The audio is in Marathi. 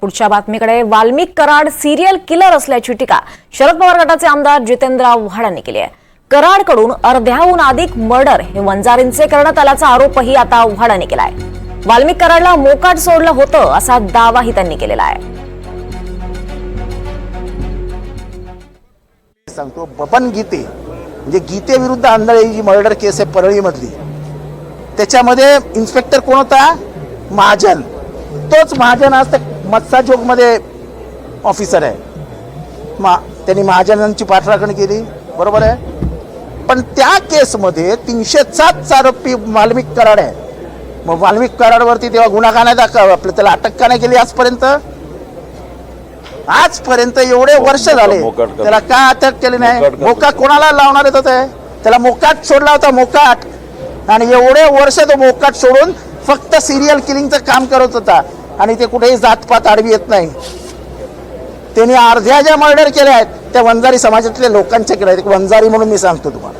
पुढच्या बातमीकडे. वाल्मिक कराड सिरियल किलर असल्याची टीका शरद पवार गटाचे आमदार जितेंद्र आव्हाड यांनी केली आहे. कराडकडून अर्ध्याहून अधिक मर्डर हे वंजारींचे करण्यात आल्याचा आरोपही आता आव्हाड यांनी केलाय. वाल्मिक कराडला मोकाट सोडलं होतं असा दावाही त्यांनी केलेला आहे. सांगतो बबन गीते म्हणजे गीतेविरुद्ध आंधळे जी मर्डर केस आहे परळीमधली त्याच्यामध्ये इन्स्पेक्टर कोण होता? महाजन. तोच महाजन आज त्या मत्सा चौकमध्ये ऑफिसर आहे. मा त्यांनी महाजनांची पाठराखण केली. बरोबर आहे? पण त्या केसमध्ये तीनशे सात आरोपी वाल्मिक कराड आहे. मग वाल्मिक कराडवरती तेव्हा गुन्हा का नाही दाखव आपलं त्याला अटक का नाही केली आजपर्यंत? आजपर्यंत एवढे वर्ष झाले. त्याला का अटक केली नाही. मोका कोणाला लावणार येत होते त्याला मोकाट सोडला होता मोकाट. आणि एवढे वर्ष तो मोकाट सोडून फक्त सिरियल किलिंगचं काम करत होता. आणि ते कुठेही जातपात आडवी येत नाही त्यांनी अर्ध्या ज्या मर्डर केल्या आहेत त्या वंजारी समाजातल्या लोकांच्या केल्या आहेत. वंजारी म्हणून मी सांगतो तुम्हाला